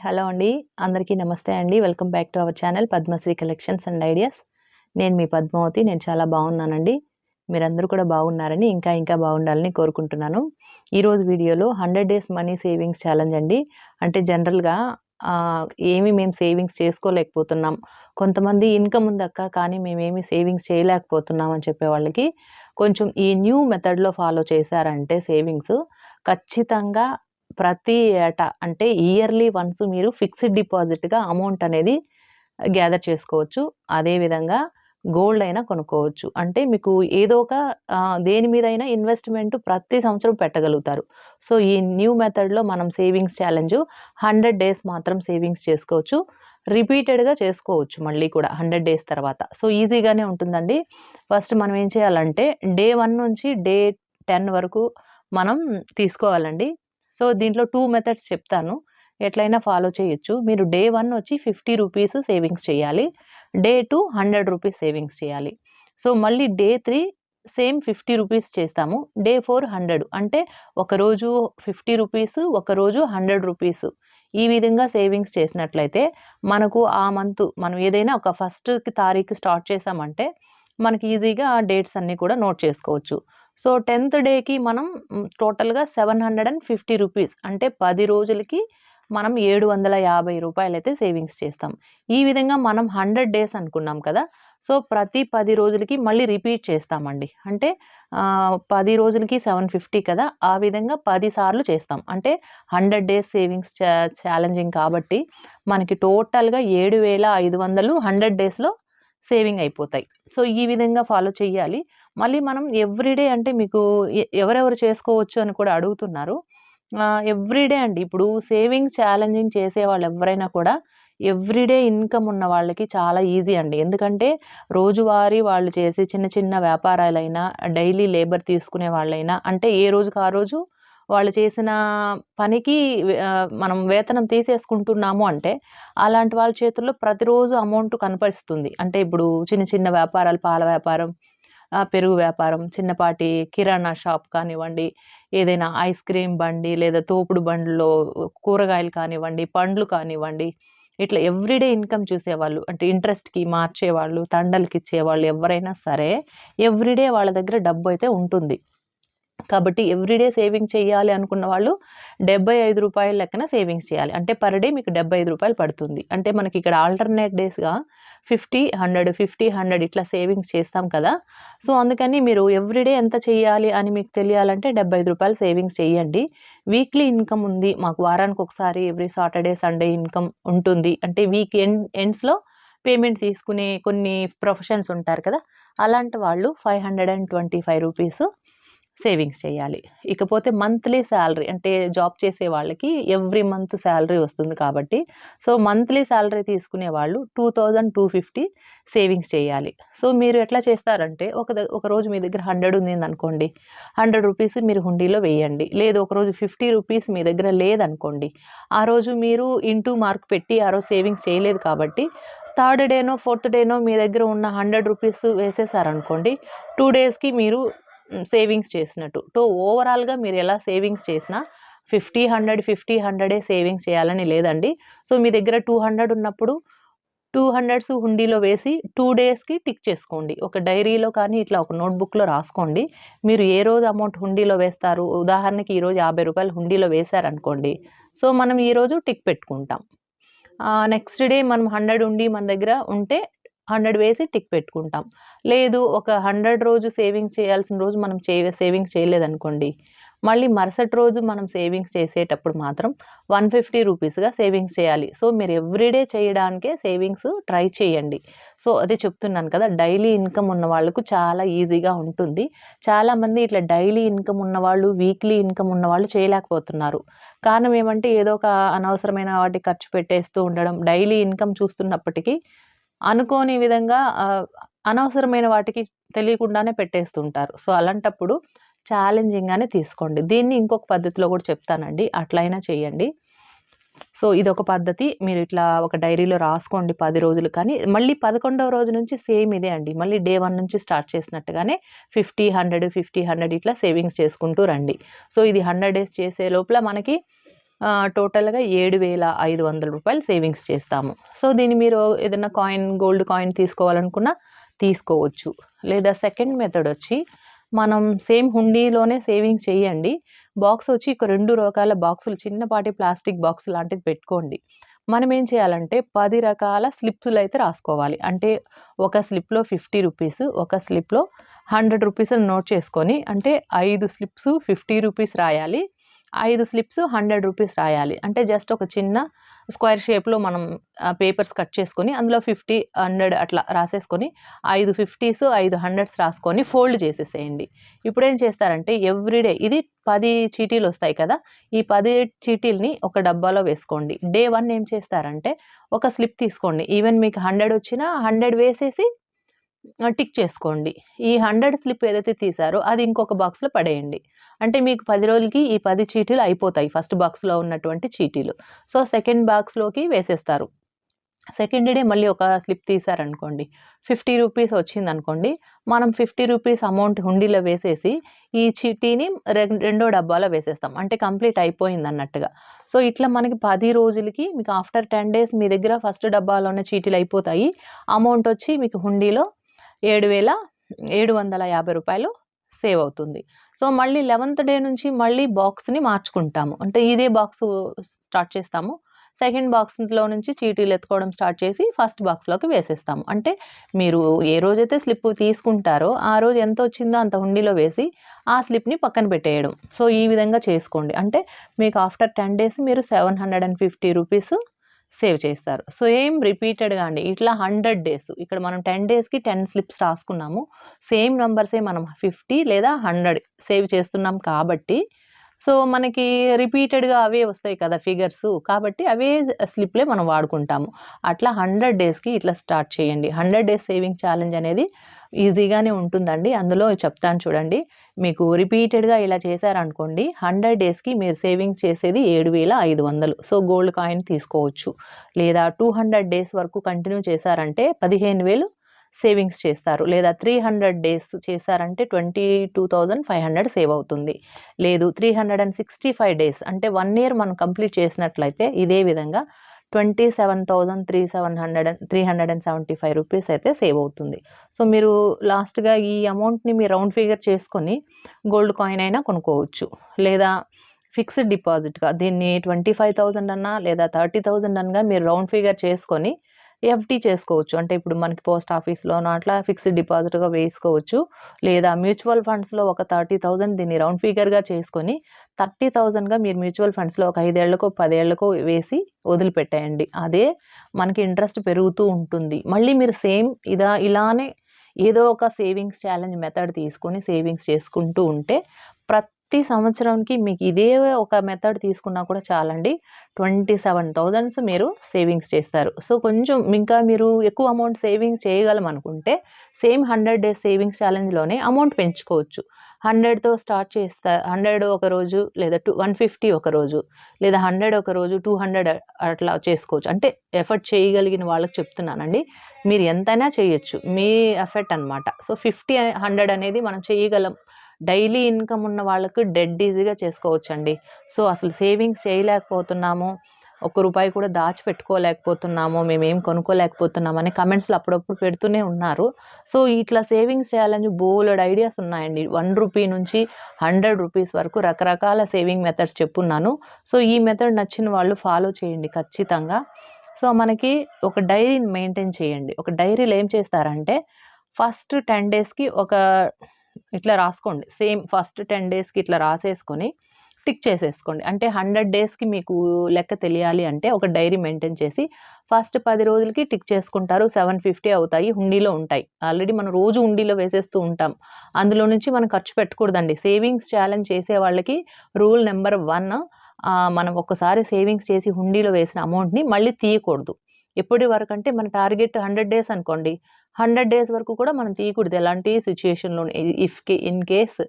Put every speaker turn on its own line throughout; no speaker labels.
Hello అండి. అందరికీ నమస్తే అండి. Welcome back to our channel Padmashri collections and ideas. నేను మీ పద్మావతి. నేను చాలా బాగున్నానండి. మీరందరూ కూడా బాగున్నారని ఇంకా ఇంకా బాగుండాలని కోరుకుంటున్నాను. ఈరోజు వీడియోలో hundred days money savings challenge అండి. అంటే జనరల్గా ఏమి మేము సేవింగ్స్ చేసుకోలేకపోతున్నాం. కొంతమంది ఇన్కమ్ ఉందక్క కానీ మేమేమి సేవింగ్స్ చేయలేకపోతున్నాం అని చెప్పే వాళ్ళకి కొంచెం ఈ న్యూ మెథడ్లో ఫాలో చేశారంటే సేవింగ్స్ ఖచ్చితంగా ప్రతి ఏటా అంటే ఇయర్లీ వన్స్ మీరు ఫిక్స్డ్ డిపాజిట్గా అమౌంట్ అనేది గ్యాదర్ చేసుకోవచ్చు. అదేవిధంగా గోల్డ్ అయినా కొనుక్కోవచ్చు. అంటే మీకు ఏదో ఒక దేని మీదైనా ఇన్వెస్ట్మెంట్ ప్రతి సంవత్సరం పెట్టగలుగుతారు. సో ఈ న్యూ మెథడ్లో మనం సేవింగ్స్ ఛాలెంజ్ హండ్రెడ్ డేస్ మాత్రం సేవింగ్స్ చేసుకోవచ్చు. రిపీటెడ్గా చేసుకోవచ్చు మళ్ళీ కూడా హండ్రెడ్ డేస్ తర్వాత. సో ఈజీగానే ఉంటుందండి. ఫస్ట్ మనం ఏం చేయాలంటే డే వన్ నుంచి డే టెన్ వరకు మనం తీసుకోవాలండి. సో దీంట్లో టూ మెథడ్స్ చెప్తాను. ఎట్లయినా ఫాలో చేయొచ్చు. మీరు డే వన్ వచ్చి ఫిఫ్టీ రూపీస్ సేవింగ్స్ చేయాలి. Day two hundred rupees savings చేయాలి. సో మళ్ళీ day three same fifty rupees చేస్తాము. డే ఫోర్ హండ్రెడ్ అంటే ఒకరోజు ఫిఫ్టీ రూపీస్ ఒకరోజు హండ్రెడ్ రూపీస్ ఈ విధంగా సేవింగ్స్ చేసినట్లయితే మనకు ఆ మంత్ మనం ఏదైనా ఒక ఫస్ట్ తారీఖు స్టార్ట్ చేసామంటే మనకి ఈజీగా ఆ డేట్స్ అన్నీ కూడా నోట్ చేసుకోవచ్చు. సో టెన్త్ డేకి మనం టోటల్గా seven hundred and fifty rupees అంటే పది రోజులకి మనం ఏడు వందల యాభై రూపాయలు అయితే సేవింగ్స్ చేస్తాం. ఈ విధంగా మనం హండ్రెడ్ డేస్ అనుకున్నాం కదా సో ప్రతి పది రోజులకి మళ్ళీ రిపీట్ చేస్తామండి. అంటే పది రోజులకి సెవెన్ ఫిఫ్టీ కదా ఆ విధంగా పది సార్లు చేస్తాం. అంటే హండ్రెడ్ డేస్ సేవింగ్స్ ఛాలెంజింగ్ కాబట్టి మనకి టోటల్గా ఏడు వేల ఐదు వందలు హండ్రెడ్ డేస్లో సేవింగ్ అయిపోతాయి. సో ఈ విధంగా ఫాలో చేయాలి మళ్ళీ మనం ఎవ్రీడే అంటే మీకు ఎవరెవరు చేసుకోవచ్చు అని కూడా అడుగుతున్నారు. ఎవ్రీడే అండి. ఇప్పుడు సేవింగ్స్ ఛాలెంజింగ్ చేసే వాళ్ళు ఎవరైనా కూడా ఎవ్రీడే ఇన్కమ్ ఉన్న వాళ్ళకి చాలా ఈజీ అండి. ఎందుకంటే రోజువారీ వాళ్ళు చేసే చిన్న చిన్న వ్యాపారాలైనా డైలీ లేబర్ తీసుకునే వాళ్ళైనా అంటే ఏ రోజుకి ఆ రోజు వాళ్ళు చేసిన పనికి మనం వేతనం తీసేసుకుంటున్నాము అంటే అలాంటి వాళ్ళ చేతుల్లో ప్రతిరోజు అమౌంట్ కనపరుస్తుంది. అంటే ఇప్పుడు చిన్న చిన్న వ్యాపారాలు పాల వ్యాపారం పెరుగు వ్యాపారం చిన్నపాటి కిరాణా షాప్ కానివ్వండి ఏదైనా ఐస్ క్రీమ్ బండి లేదా తోపుడు బండిలో కూరగాయలు కానివ్వండి పండ్లు కానివ్వండి ఇట్లా ఎవ్రీడే ఇన్కమ్ చూసేవాళ్ళు. అంటే ఇంట్రెస్ట్కి మార్చేవాళ్ళు తండలకి ఇచ్చేవాళ్ళు ఎవరైనా సరే ఎవ్రీడే వాళ్ళ దగ్గర డబ్బు అయితే ఉంటుంది. కాబట్టి ఎవ్రీడే సేవింగ్ చేయాలి అనుకున్న వాళ్ళు డెబ్బై ఐదు రూపాయల లెక్కన సేవింగ్స్ చేయాలి. అంటే పర్ డే మీకు డెబ్బై ఐదు రూపాయలు పడుతుంది. అంటే మనకి ఇక్కడ ఆల్టర్నేట్ డేస్గా ఫిఫ్టీ హండ్రెడ్ ఫిఫ్టీ హండ్రెడ్ ఇట్లా సేవింగ్స్ చేస్తాం కదా. సో అందుకని మీరు ఎవ్రీడే ఎంత చేయాలి అని మీకు తెలియాలంటే డెబ్బై రూపాయలు సేవింగ్స్ చేయండి. వీక్లీ ఇన్కమ్ ఉంది. మాకు వారానికి ఒకసారి ఎవ్రీ సాటర్డే సండే ఇన్కమ్ ఉంటుంది. అంటే వీక్ ఎండ్ ఎండ్స్లో పేమెంట్ తీసుకునే కొన్ని ప్రొఫెషన్స్ ఉంటారు కదా. అలాంటి వాళ్ళు five hundred and twenty five rupees savings చేయాలి. ఇకపోతే మంత్లీ శాలరీ అంటే జాబ్ చేసే వాళ్ళకి ఎవ్రీ మంత్ శాలరీ వస్తుంది కాబట్టి సో మంత్లీ శాలరీ తీసుకునే వాళ్ళు two thousand two fifty savings చేయాలి. సో మీరు ఎట్లా చేస్తారంటే ఒక ద- ఒక రోజు మీ దగ్గర హండ్రెడ్ ఉంది అనుకోండి హండ్రెడ్ రూపీస్ మీరు హుండీలో వేయండి లేదు ఒక రోజు ఫిఫ్టీ రూపీస్ మీ దగ్గర లేదనుకోండి ఆ రోజు మీరు ఇంటూ మార్క్ పెట్టి ఆ రోజు సేవింగ్స్ చేయలేదు కాబట్టి థర్డ్ డేనో ఫోర్త్ డేనో మీ దగ్గర ఉన్న హండ్రెడ్ రూపీస్ వేసేసారనుకోండి టూ డేస్కి మీరు సేవింగ్స్ చేసినట్టు. టో ఓవరాల్గా మీరు ఎలా సేవింగ్స్ చేసినా ఫిఫ్టీ హండ్రెడ్ ఫిఫ్టీ హండ్రెడే సేవింగ్స్ చేయాలని లేదండి. సో మీ దగ్గర టూ హండ్రెడ్ ఉన్నప్పుడు టూ హండ్రెడ్స్ హుండీలో వేసి టూ డేస్కి టిక్ చేసుకోండి. ఒక డైరీలో కానీ ఇట్లా ఒక నోట్బుక్లో రాసుకోండి. మీరు ఏ రోజు అమౌంట్ హుండీలో వేస్తారు? ఉదాహరణకి ఈరోజు యాభై రూపాయలు హుండీలో వేశారనుకోండి. సో మనం ఈరోజు టిక్ పెట్టుకుంటాం. నెక్స్ట్ డే మనం హండ్రెడ్ ఉండి మన దగ్గర ఉంటే హండ్రెడ్ వేసి టిక్ పెట్టుకుంటాం. లేదు ఒక హండ్రెడ్ రోజు సేవింగ్స్ చేయాల్సిన రోజు మనం చే సేవింగ్స్ చేయలేదనుకోండి మళ్ళీ మరుసటి రోజు మనం సేవింగ్స్ చేసేటప్పుడు మాత్రం వన్ ఫిఫ్టీ రూపీస్గా సేవింగ్స్ చేయాలి. సో మీరు ఎవ్రీడే చేయడానికే సేవింగ్స్ ట్రై చేయండి. సో అదే చెప్తున్నాను కదా డైలీ ఇన్కమ్ ఉన్న వాళ్ళకు చాలా ఈజీగా ఉంటుంది. చాలామంది ఇట్లా డైలీ ఇన్కమ్ ఉన్నవాళ్ళు వీక్లీ ఇన్కమ్ ఉన్నవాళ్ళు చేయలేకపోతున్నారు. కారణం ఏమంటే ఏదో ఒక అనవసరమైన వాటి ఖర్చు పెట్టేస్తూ ఉండడం డైలీ ఇన్కమ్ చూస్తున్నప్పటికీ అనుకోని విధంగా అనవసరమైన వాటికి తెలియకుండానే పెట్టేస్తుంటారు. సో అలాంటప్పుడు ఛాలెంజింగ్గానే తీసుకోండి. దీన్ని ఇంకొక పద్ధతిలో కూడా చెప్తానండి. అట్లయినా చేయండి. సో ఇదొక పద్ధతి. మీరు ఇట్లా ఒక డైరీలో రాసుకోండి పది రోజులు. కానీ మళ్ళీ పదకొండవ రోజు నుంచి సేమ్ ఇదే అండి. మళ్ళీ డే వన్ నుంచి స్టార్ట్ చేసినట్టుగానే ఫిఫ్టీ హండ్రెడ్ ఫిఫ్టీ హండ్రెడ్ ఇట్లా సేవింగ్స్ చేసుకుంటూ రండి. సో ఇది హండ్రెడ్ డేస్ చేసే లోపల మనకి టోటల్గా ఏడు వేల ఐదు వందల రూపాయలు సేవింగ్స్ చేస్తాము. సో దీన్ని మీరు ఏదైనా కాయిన్ గోల్డ్ కాయిన్ తీసుకోవాలనుకున్నా తీసుకోవచ్చు. లేదా సెకండ్ మెథడ్ వచ్చి మనం సేమ్ హుండీలోనే సేవింగ్ చేయండి. బాక్స్ వచ్చి ఒక రెండు రకాల బాక్సులు చిన్నపాటి ప్లాస్టిక్ బాక్స్ లాంటిది పెట్టుకోండి. మనం ఏం చేయాలంటే పది రకాల స్లిప్లు అయితే రాసుకోవాలి. అంటే ఒక స్లిప్లో ఫిఫ్టీ రూపీస్ ఒక స్లిప్లో హండ్రెడ్ రూపీస్ నోట్ చేసుకొని అంటే ఐదు స్లిప్స్ ఫిఫ్టీ రూపీస్ రాయాలి. ఐదు స్లిప్స్ హండ్రెడ్ రూపీస్ రాయాలి. అంటే జస్ట్ ఒక చిన్న స్క్వేర్ షేప్లో మనం పేపర్స్ కట్ చేసుకొని అందులో ఫిఫ్టీ హండ్రెడ్ అట్లా రాసేసుకొని ఐదు ఫిఫ్టీస్ ఐదు హండ్రెడ్స్ రాసుకొని ఫోల్డ్ చేసేసేయండి. ఇప్పుడు ఏం చేస్తారంటే ఎవ్రీడే ఇది పది చీటీలు వస్తాయి కదా ఈ పది చీటీల్ని ఒక డబ్బాలో వేసుకోండి. డే వన్ ఏం చేస్తారంటే ఒక స్లిప్ తీసుకోండి. ఈవెన్ మీకు హండ్రెడ్ వచ్చినా హండ్రెడ్ వేసేసి టిక్ చేసుకోండి. ఈ హండ్రెడ్ స్లిప్ ఏదైతే తీసారో అది ఇంకొక బాక్స్లో పడేయండి. అంటే మీకు పది రోజులకి ఈ పది చీటీలు అయిపోతాయి ఫస్ట్ బాక్స్లో ఉన్నటువంటి చీటీలు. సో సెకండ్ బాక్స్లోకి వేసేస్తారు. సెకండ్ డే మళ్ళీ ఒక స్లిప్ తీసారనుకోండి ఫిఫ్టీ రూపీస్ వచ్చింది అనుకోండి మనం ఫిఫ్టీ రూపీస్ అమౌంట్ హుండీలో వేసేసి ఈ చీటీని రెండో డబ్బాలో వేసేస్తాం. అంటే కంప్లీట్ అయిపోయింది అన్నట్టుగా సో ఇట్లా మనకి పది రోజులకి మీకు ఆఫ్టర్ టెన్ డేస్ మీ దగ్గర ఫస్ట్ డబ్బాలో ఉన్న చీటీలు అయిపోతాయి. అమౌంట్ వచ్చి మీకు హుండీలో ఏడు వేల ఏడు వందల యాభై రూపాయలు సేవ్ అవుతుంది. సో మళ్ళీ లెవెంత్ డే నుంచి మళ్ళీ బాక్స్ని మార్చుకుంటాము. అంటే ఇదే బాక్స్ స్టార్ట్ చేస్తాము. సెకండ్ బాక్స్లో నుంచి చీటీలు ఎత్తుకోవడం స్టార్ట్ చేసి ఫస్ట్ బాక్స్లోకి వేసేస్తాము. అంటే మీరు ఏ రోజైతే స్లిప్ తీసుకుంటారో ఆ రోజు ఎంత వచ్చిందో అంత హుండీలో వేసి ఆ స్లిప్ని పక్కన పెట్టేయడం. సో ఈ విధంగా చేసుకోండి. అంటే మీకు ఆఫ్టర్ టెన్ డేస్ మీరు seven hundred and fifty rupees save చేస్తారు. సేమ్ రిపీటెడ్గా అండి ఇట్లా హండ్రెడ్ డేస్ ఇక్కడ మనం టెన్ డేస్కి టెన్ స్లిప్స్ రాసుకున్నాము సేమ్ నెంబర్సే మనం ఫిఫ్టీ లేదా హండ్రెడ్ సేవ్ చేస్తున్నాం కాబట్టి సో మనకి రిపీటెడ్గా అవే వస్తాయి కదా ఫిగర్స్ కాబట్టి అవే స్లిప్లే మనం వాడుకుంటాము. అట్లా హండ్రెడ్ డేస్కి ఇట్లా స్టార్ట్ చేయండి. హండ్రెడ్ డేస్ సేవింగ్ ఛాలెంజ్ అనేది ఈజీగానే ఉంటుందండి. అందులో చెప్తాను చూడండి. మీకు రిపీటెడ్గా ఇలా చేశారనుకోండి హండ్రెడ్ డేస్కి మీరు సేవింగ్స్ చేసేది ఏడు వేల ఐదు వందలు. సో గోల్డ్ కాయిన్ తీసుకోవచ్చు. లేదా టూ హండ్రెడ్ డేస్ వరకు కంటిన్యూ చేశారంటే పదిహేను వేలు సేవింగ్స్ చేస్తారు. లేదా త్రీ హండ్రెడ్ డేస్ చేశారంటే twenty two thousand five hundred save అవుతుంది. లేదు three hundred and sixty five days అంటే వన్ ఇయర్ మనం కంప్లీట్ చేసినట్లయితే ఇదే విధంగా twenty seven thousand three seven hundred and three hundred and seventy five rupees అయితే save అవుతుంది. సో మీరు లాస్ట్గా ఈ అమౌంట్ని మీరు రౌండ్ ఫిగర్ చేసుకొని గోల్డ్ కాయిన్ అయినా కొనుక్కోవచ్చు. లేదా ఫిక్స్డ్ డిపాజిట్గా దీన్ని ట్వంటీ ఫైవ్ థౌజండ్ అన్నా లేదా థర్టీ థౌజండ్ అనగా మీరు రౌండ్ ఫిగర్ చేసుకొని ఎఫ్డి చేసుకోవచ్చు. అంటే ఇప్పుడు మనకి పోస్ట్ ఆఫీస్లోనో అట్లా ఫిక్స్డ్ డిపాజిట్గా వేసుకోవచ్చు. లేదా మ్యూచువల్ ఫండ్స్లో ఒక థర్టీ థౌజండ్ దీన్ని రౌండ్ ఫిగర్గా చేసుకొని థర్టీ థౌజండ్గా మీరు మ్యూచువల్ ఫండ్స్లో ఒక ఐదేళ్ళకో పదేళ్ళకో వేసి వదిలిపెట్టేయండి. అదే మనకి ఇంట్రెస్ట్ పెరుగుతూ ఉంటుంది. మళ్ళీ మీరు సేమ్ ఇదా ఇలానే ఏదో ఒక సేవింగ్స్ ఛాలెంజ్ మెథడ్ తీసుకొని సేవింగ్స్ చేసుకుంటూ ఉంటే ప్రతి సంవత్సరంకి మీకు ఇదే ఒక మెథడ్ తీసుకున్నా కూడా చాలండి. ట్వంటీ సెవెన్ థౌజండ్స్ మీరు సేవింగ్స్ చేస్తారు. సో కొంచెం ఇంకా మీరు ఎక్కువ అమౌంట్ సేవింగ్స్ చేయగలం అనుకుంటే సేమ్ హండ్రెడ్ డేస్ సేవింగ్స్ ఛాలెంజ్లోనే అమౌంట్ పెంచుకోవచ్చు. హండ్రెడ్తో స్టార్ట్ చేస్తా హండ్రెడ్ ఒక రోజు లేదా టూ వన్ ఫిఫ్టీ ఒక రోజు లేదా హండ్రెడ్ ఒక రోజు టూ హండ్రెడ్ అట్లా చేసుకోవచ్చు. అంటే ఎఫర్ట్ చేయగలిగిన వాళ్ళకి చెప్తున్నానండి. మీరు ఎంతైనా చేయొచ్చు. మీ ఎఫర్ట్ అనమాట సో ఫిఫ్టీ హండ్రెడ్ అనేది మనం చేయగలం డైలీ ఇన్కమ్ ఉన్న వాళ్ళకు డెడ్ ఈజీగా చేసుకోవచ్చండి. సో అసలు సేవింగ్స్ చేయలేకపోతున్నాము. ఒక్క రూపాయి కూడా దాచిపెట్టుకోలేకపోతున్నాము. మేమేం కొనుక్కోలేకపోతున్నామని కమెంట్స్లో అప్పుడప్పుడు పెడుతూనే ఉన్నారు. సో ఇట్లా సేవింగ్స్ చేయాలని బోలెడ్ ఐడియాస్ ఉన్నాయండి. వన్ రూపీ నుంచి హండ్రెడ్ రూపీస్ వరకు రకరకాల సేవింగ్ మెథడ్స్ చెప్పున్నాను. సో ఈ మెథడ్ నచ్చిన వాళ్ళు ఫాలో చేయండి ఖచ్చితంగా. సో మనకి ఒక డైరీని మెయింటైన్ చేయండి. ఒక డైరీలో ఏం చేస్తారంటే ఫస్ట్ టెన్ డేస్కి ఒక ఇట్లా రాసుకోండి. సేమ్ ఫస్ట్ టెన్ డేస్కి ఇట్లా రాసేసుకొని టిక్ చేసేసుకోండి. అంటే హండ్రెడ్ డేస్కి మీకు లెక్క తెలియాలి అంటే ఒక డైరీ మెయింటైన్ చేసి ఫస్ట్ పది రోజులకి టిక్ చేసుకుంటారు. సెవెన్ ఫిఫ్టీ అవుతాయి. హుండీలో ఉంటాయి. ఆల్రెడీ మనం రోజు హుండీలో వేసేస్తూ ఉంటాం. అందులో నుంచి మనం ఖర్చు పెట్టకూడదండి. సేవింగ్స్ ఛాలెంజ్ చేసే వాళ్ళకి రూల్ నెంబర్ వన్ మనం ఒకసారి సేవింగ్స్ చేసి హుండీలో వేసిన అమౌంట్ని మళ్ళీ తీయకూడదు. ఎప్పటి వరకు అంటే మన టార్గెట్ హండ్రెడ్ డేస్ అనుకోండి. హండ్రెడ్ డేస్ వరకు కూడా మనం తీయకూడదు. ఎలాంటి సిచ్యుయేషన్లో ఇఫ్కే ఇన్ కేస్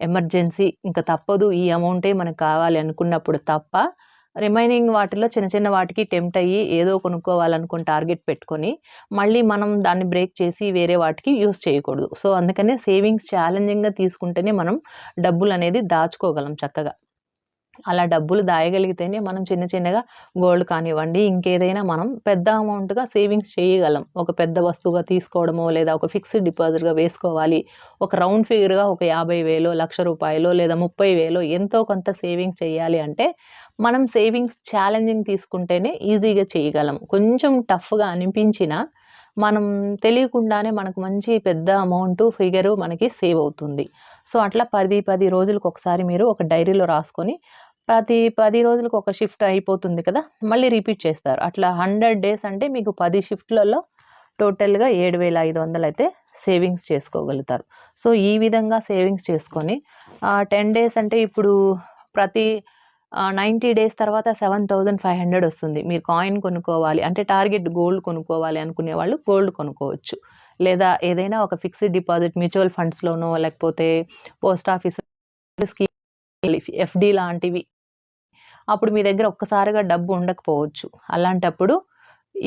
ఎమర్జెన్సీ ఇంకా తప్పదు. ఈ అమౌంటే మనకు కావాలి అనుకున్నప్పుడు తప్ప రిమైనింగ్ వాటిలో చిన్న చిన్న వాటికి టెంప్ట్ అయ్యి ఏదో కొనుక్కోవాలనుకుని టార్గెట్ పెట్టుకొని మళ్ళీ మనం దాన్ని బ్రేక్ చేసి వేరే వాటికి యూస్ చేయకూడదు. సో అందుకనే సేవింగ్స్ ఛాలెంజింగ్గా తీసుకుంటేనే మనం డబ్బులు అనేది దాచుకోగలం చక్కగా. అలా డబ్బులు దాయగలిగితేనే మనం చిన్న చిన్నగా గోల్డ్ కానివ్వండి ఇంకేదైనా మనం పెద్ద అమౌంట్గా సేవింగ్స్ చేయగలం. ఒక పెద్ద వస్తువుగా తీసుకోవడమో లేదా ఒక ఫిక్స్డ్ డిపాజిట్గా వేసుకోవాలి. ఒక రౌండ్ ఫిగర్గా ఒక యాభై వేలో లక్ష రూపాయలు లేదా ముప్పై వేలో ఎంతో కొంత సేవింగ్స్ చేయాలి అంటే మనం సేవింగ్స్ ఛాలెంజింగ్ తీసుకుంటేనే ఈజీగా చేయగలం. కొంచెం టఫ్గా అనిపించినా మనం తెలియకుండానే మనకు మంచి పెద్ద అమౌంట్ ఫిగరు మనకి సేవ్ అవుతుంది. సో అట్లా పది పది రోజులకు ఒకసారి మీరు ఒక డైరీలో రాసుకొని ప్రతి పది రోజులకు ఒక షిఫ్ట్ అయిపోతుంది కదా మళ్ళీ రిపీట్ చేస్తారు. అట్లా హండ్రెడ్ డేస్ అంటే మీకు పది షిఫ్ట్లలో టోటల్గా ఏడు వేల ఐదు వందలు అయితే సేవింగ్స్ చేసుకోగలుగుతారు. సో ఈ విధంగా సేవింగ్స్ చేసుకొని టెన్ డేస్ అంటే ఇప్పుడు ప్రతి నైంటీ డేస్ తర్వాత సెవెన్ థౌజండ్ ఫైవ్ హండ్రెడ్ వస్తుంది. మీరు కాయిన్ కొనుక్కోవాలి అంటే టార్గెట్ గోల్డ్ కొనుక్కోవాలి అనుకునే వాళ్ళు గోల్డ్ కొనుక్కోవచ్చు. లేదా ఏదైనా ఒక ఫిక్స్డ్ డిపాజిట్ మ్యూచువల్ ఫండ్స్లోనో లేకపోతే పోస్ట్ ఆఫీస్ స్కీమ్ ఎఫ్డి లాంటివి అప్పుడు మీ దగ్గర ఒక్కసారిగా డబ్బు ఉండకపోవచ్చు. అలాంటప్పుడు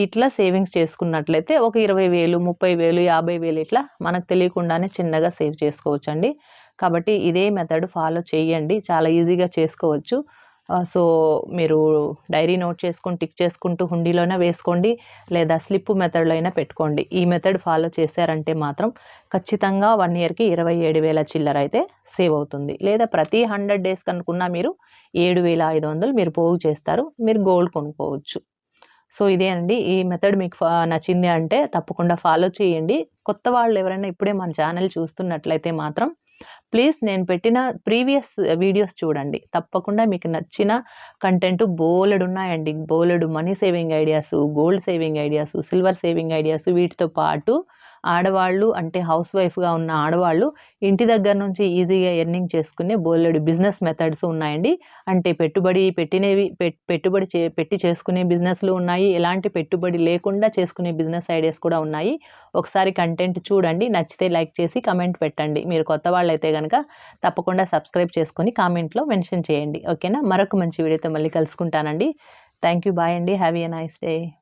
ఇట్లా సేవింగ్స్ చేసుకున్నట్లయితే ఒక ఇరవై వేలు ముప్పై వేలు యాభై వేలు ఇట్లా మనకు తెలియకుండానే చిన్నగా సేవ్ చేసుకోవచ్చండి. కాబట్టి ఇదే మెథడ్ ఫాలో చేయండి. చాలా ఈజీగా చేసుకోవచ్చు. సో మీరు డైరీ నోట్ చేసుకొని టిక్ చేసుకుంటూ హుండీలోనే వేసుకోండి లేదా స్లిప్ మెథడ్లో అయినా పెట్టుకోండి. ఈ మెథడ్ ఫాలో చేశారంటే మాత్రం ఖచ్చితంగా వన్ ఇయర్కి ఇరవై ఏడు వేల చిల్లర అయితే సేవ్ అవుతుంది. లేదా ప్రతి హండ్రెడ్ డేస్ కనుకున్నా మీరు ఏడు వేల ఐదు వందలు మీరు పోగు చేస్తారు మీరు గోల్డ్ కొనుక్కోవచ్చు. సో ఇదే అండి. ఈ మెథడ్ మీకు నచ్చింది అంటే తప్పకుండా ఫాలో చేయండి. కొత్త వాళ్ళు ఎవరైనా ఇప్పుడే మన ఛానల్ చూస్తున్నట్లయితే మాత్రం ప్లీజ్ నేను పెట్టిన ప్రీవియస్ వీడియోస్ చూడండి. తప్పకుండా మీకు నచ్చిన కంటెంట్ బోలెడు ఉన్నాయండి. బోలెడు money saving ideas gold saving ideas silver saving ideas వీటితో పాటు ఆడవాళ్ళు అంటే హౌస్ వైఫ్గా ఉన్న ఆడవాళ్ళు ఇంటి దగ్గర నుంచి ఈజీగా ఎర్నింగ్ చేసుకునే బోలెడు బిజినెస్ మెథడ్స్ ఉన్నాయండి. అంటే పెట్టుబడి పెట్టినవి పెట్టుబడి చే పెట్టి చేసుకునే బిజినెస్లు ఉన్నాయి. ఎలాంటి పెట్టుబడి లేకుండా చేసుకునే బిజినెస్ ఐడియాస్ కూడా ఉన్నాయి. ఒకసారి కంటెంట్ చూడండి. నచ్చితే లైక్ చేసి కమెంట్ పెట్టండి. మీరు కొత్త వాళ్ళైతే అయితే కనుక తప్పకుండా సబ్స్క్రైబ్ చేసుకొని కామెంట్లో మెన్షన్ చేయండి. ఓకేనా? మరొక మంచి వీడియోతో మళ్ళీ కలుసుకుంటానండి. Thank you. బాయ్ అండి. Have a nice day.